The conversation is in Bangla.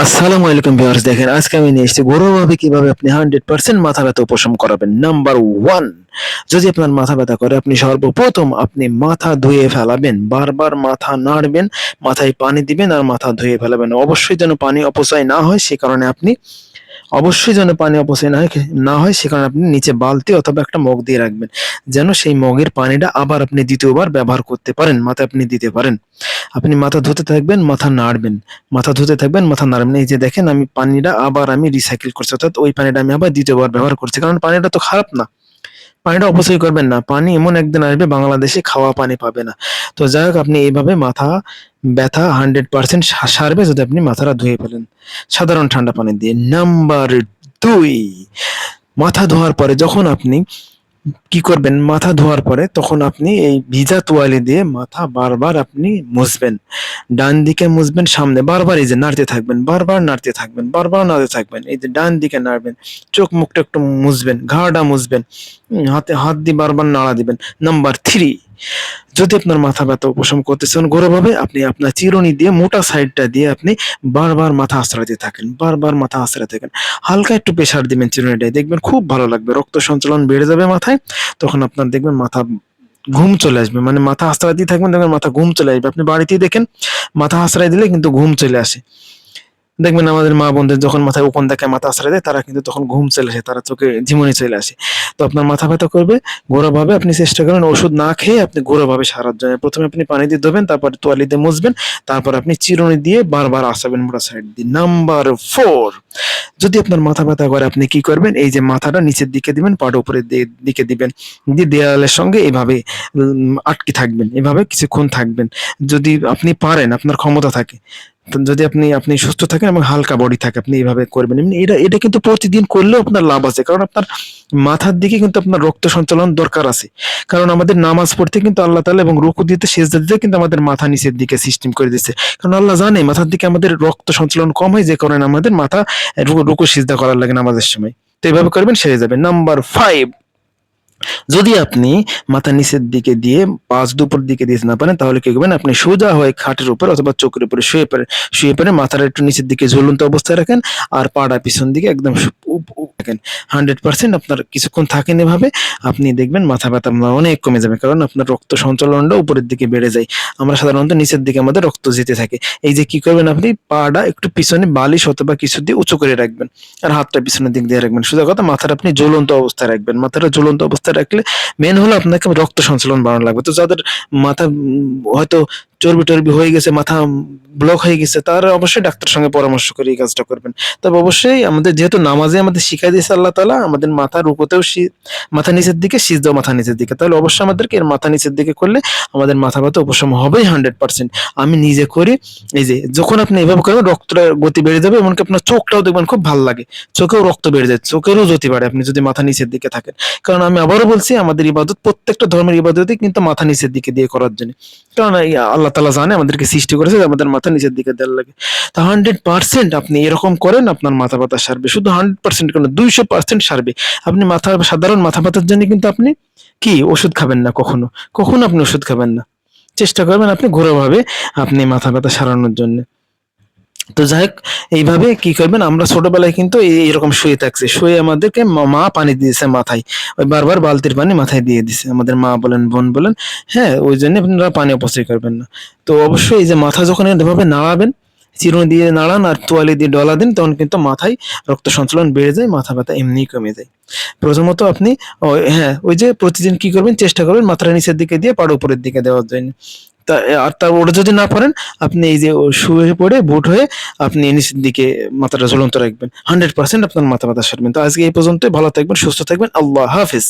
আসসালামু আলাইকুম ভিউয়ার্স, দেখেন, আজকে আমি নিয়ে এসেছি ঘরোয়াভাবে কীভাবে আপনি হান্ড্রেড পার্সেন্ট মাথা ব্যথা উপশম করাবেন। নাম্বার ওয়ান যদি আপনার মাথা ব্যথা করে, আপনি সর্বপ্রথম আপনি মাথা ধুয়ে ফেলাবেন, বারবার মাথা নাড়বেন, মাথায় পানি দিবেন আর মাথা ধুয়ে ফেলাবেন। অবশ্যই যেন পানি অপচয় না হয়, সে কারণে আপনি অবশ্যই যেন পানি অপচয় না হয় না হয়, সে কারণে আপনি নিচে বালতি অথবা একটা মগ দিয়ে রাখবেন। যেন সেই মগের পানিটা আবার আপনি দ্বিতীয়বার ব্যবহার করতে পারেন, মাথায় আপনি দিতে পারেন। আপনি মাথা ধুতে থাকবেন, মাথা নাড়বেন। মাথা ধুতে থাকবেন, মাথা নাড়বেন। এই যে দেখেন আমি পানিটা আবার আমি রিসাইকেল করছি। অর্থাৎ ওই পানিটা আমি আবার দ্বিতীয়বার ব্যবহার করছি। কারণ পানিটা তো খারাপ না। পানিটা অপচয় করবেন না। পানি এমন একদিন আসবে, বাংলাদেশে খাওয়া পানি পাবে না। তো যাই হোক, আপনি এইভাবে মাথা ব্যথা হান্ড্রেড পার্সেন্ট সারবে যদি আপনি মাথাটা ধুয়ে ফেলেন। সাধারণ ঠান্ডা পানি দিয়ে। নাম্বার দুই, মাথা ধোয়ার পরে যখন আপনি কি করবেন? মাথা ধোয়ার পরে তখন আপনি এই ভিজা তোয়ালে দিয়ে মাথা বারবার আপনি মুছবেন। ডান দিকে মুছবেন, সামনে বারবার এই যে নাড়তে থাকবেন, বারবার নাড়তে থাকবেন, বারবার নাড়তে থাকবেন, এই যে ডান দিকে নাড়বেন, চোখ মুখটা একটু মুছবেন, ঘাড়টা মুছবেন হাতে হাত দিয়ে বারবার নাড়া দিবেন। নাম্বার থ্রি যদি আপনার মাথা ব্যথা উপশম করতে চান ঘোরোভাবে আপনি আপনার চিরুনি দিয়ে মোটা সাইডটা দিয়ে আপনি বারবার মাথা আশ্রাতে থাকেন, বারবার মাথা আশ্রাতে থাকেন। হালকা একটু প্রেশার দিবেন চিরুনিটায়, দেখবেন খুব ভালো লাগবে, রক্ত সঞ্চালন বেড়ে যাবে মাথায়, তখন আপনার দেখবেন মাথা ঘুম চলে আসবে মানে মাথা আশ্রয় দিয়ে থাকবেন, দেখবেন মাথা ঘুম চলে আসবে। আপনি বাড়িতেই দেখেন, মাথা আশ্রয় দিলে কিন্তু ঘুম চলে আসে। দেখবেন আমাদের মা বোনদের যখন মাথায় ওপন দেখে মাথা আশ্রয় দেয়, তারা কিন্তু তখন ঘুম চলে আসে, তারা চোখে ঝিমুনি চলে আসে। তো আপনার মাথা ব্যথা করবে গোড়াভাবে আপনি চেষ্টা করবেন ওষুধ না খেয়ে আপনি গোড়াভাবে সারার জন্য প্রথমে আপনি পানি দিয়ে ধোবেন, তারপর তোয়ালি দিয়ে মুছবেন, তারপর আপনি চিরুনি দিয়ে বারবার আসাবেন মোটা সাইড দিয়ে। নাম্বার ফোর, যদি আপনার মাথা ব্যথা করে, আপনি কি করবেন? এই যে মাথাটা নিচের দিকে দিবেন, পাটা উপরের দিকে দিবেন। দিয়ে দেয়ালের সঙ্গে এভাবে আটকে থাকবেন, এভাবে কিছুক্ষণ থাকবেন। যদি আপনি পারেন, আপনার ক্ষমতা থাকে যদি আপনি আপনি সুস্থ থাকেন এবং হালকা বডি থাকে, আপনি এইভাবে করবেন, এমনি এটা এটা কিন্তু প্রতিদিন করলেও আপনার লাভ আছে। কারণ আপনার মাথার দিকে কিন্তু আপনার রক্ত সঞ্চালন দরকার আছে। কারণ আমাদের নামাজ পড়তে কিন্তু আল্লাহ তাআলা এবং রুকু দিতে, সেজদা দিতে কিন্তু আমাদের মাথা নিচের দিকে সিস্টেম করে দিচ্ছে কারণ আল্লাহ জানে, মাথার দিকে আমাদের রক্ত সঞ্চালন কম হয়, যে কারণে আমাদের মাথা রুকু সিজদা করার লাগে নামাজের সময়। তো এইভাবে করবেন, সেরে যাবে নাম্বার ফাইভ যদি আপনি মাথা নিচের দিকে দিয়ে পাঁচ দুপুর দিকে দিতে না পারেন, তাহলে কি করবেন? আপনি সোজা হয়ে খাটের উপর অথবা চোখের উপরে শুয়ে পড়েন শুয়ে পড়ে মাথাটা একটু নিচের দিকে ঝুলন্ত অবস্থায় রাখেন আর পাড়া পিছন দিকে একদম রাখেন হান্ড্রেড পার্সেন্ট আপনার কিছুক্ষণ থাকেন এভাবে আপনি দেখবেন মাথা ব্যথা অনেক কমে যাবে, কারণ আপনার রক্ত সঞ্চালনটা উপরের দিকে বেড়ে যায়। আমরা সাধারণত নিচের দিকে আমাদের রক্ত যেতে থাকে। এই যে কি করবেন আপনি? পাড়া একটু পিছনে বালিশ অথবা কিছু দিয়ে উঁচু করে রাখবেন। আর হাতটা পিছনের দিক দিয়ে রাখবেন। সোজা কথা, মাথাটা আপনি জ্বলন্ত অবস্থায় রাখবেন। মাথাটা জ্বলন্ত অবস্থায় রাখলে মেন হলো আপনাকে রক্ত সঞ্চালন বাড়ানো লাগবে। তো যাদের মাথা হয়তো চর্বি টর্বি হয়ে গেছে, মাথা ব্লক হয়ে গেছে, তারা অবশ্যই ডাক্তারের সঙ্গে পরামর্শ করে এই কাজটা করবেন। তবে অবশ্যই আমাদের যেহেতু নামাজে আমাদের শিখাই দিয়েছে আল্লাহ তালা আমাদের মাথা রুকোতেও মাথা নিচের দিকে, সিজদাও মাথা নিচের দিকে। তাহলে অবশ্যই আমাদেরকে এর মাথা নিচের দিকে করলে আমাদের মাথা ব্যথা উপশম হবেই হান্ড্রেড পার্সেন্ট আমি নিজে করি, এই যে যখন আপনি এভাবে করবেন রক্তটা গতি বেড়ে যাবে, এমনকি আপনার চোখটাও দেখবেন খুব ভালো লাগে। চোখেও রক্ত বেড়ে যায়, চোখেরও জ্যোতি বাড়ে আপনি যদি মাথা নিচের দিকে থাকেন। কারণ আমি আবারও বলছি, আমাদের ইবাদত প্রত্যেকটা ধর্মের ইবাদতই কিন্তু মাথা নিচের দিকে দিয়ে করার জন্য। কারণ এই আল্লাহ তালা জানে, আমাদেরকে সৃষ্টি করেছে আমাদের মাথা নিচের দিকে দেওয়ার লাগে। তো হান্ড্রেড পার্সেন্ট আপনি এরকম করেন, আপনার মাথা পাতা সারবে। শুধু হান্ড্রেড পার্সেন্ট কেন, দুইশো পার্সেন্ট সারবে। আপনি মাথা, সাধারণ মাথা পাতার জন্য কিন্তু আপনি কি, ওষুধ খাবেন না কখনো? কখনো আপনি ওষুধ খাবেন না। চেষ্টা করবেন আপনি ঘোরাভাবে আপনি মাথা ব্যথা সারানোর জন্য। তো যাই হোক এইভাবে কি করবেন? আমরা ছোটবেলায় কিন্তু এই- এরকম শুয়ে থাকছি। শুয়ে আমাদেরকে মা- পানি দিয়েছে মাথায়। ওই বারবার বালতির পানি মাথায় দিয়ে দিছে। আমাদের মা বলেন, বোন বলেন হ্যাঁ ওই জন্য আপনারা পানি অপচয় করবেন না। তো অবশ্যই এই যে মাথা যখন এভাবে নাড়াবেন, চিরুনি দিয়ে নাড়ান আর তোয়ালি দিয়ে ডলা দিন, তখন কিন্তু মাথায় রক্ত সঞ্চালন বেড়ে যায়, মাথা ব্যথা এমনিই কমে যায়। প্রথমত আপনি হ্যাঁ ওই যে প্রতিদিন কি করবেন? চেষ্টা করবেন মাথার নিচের দিকে দিয়ে পাড় উপরের দিকে দেওয়ার জন্য। তা আর তার ওটা যদি না পারেন আপনি এই যে শুয়ে পড়ে বুট হয়ে আপনি নিচের দিকে মাথাটা ঝুলন্ত রাখবেন। হান্ড্রেড পার্সেন্ট আপনার মাথা ব্যথা সারবেন। তো আজকে এই পর্যন্ত ভালো থাকবেন, সুস্থ থাকবেন। আল্লাহ হাফিজ।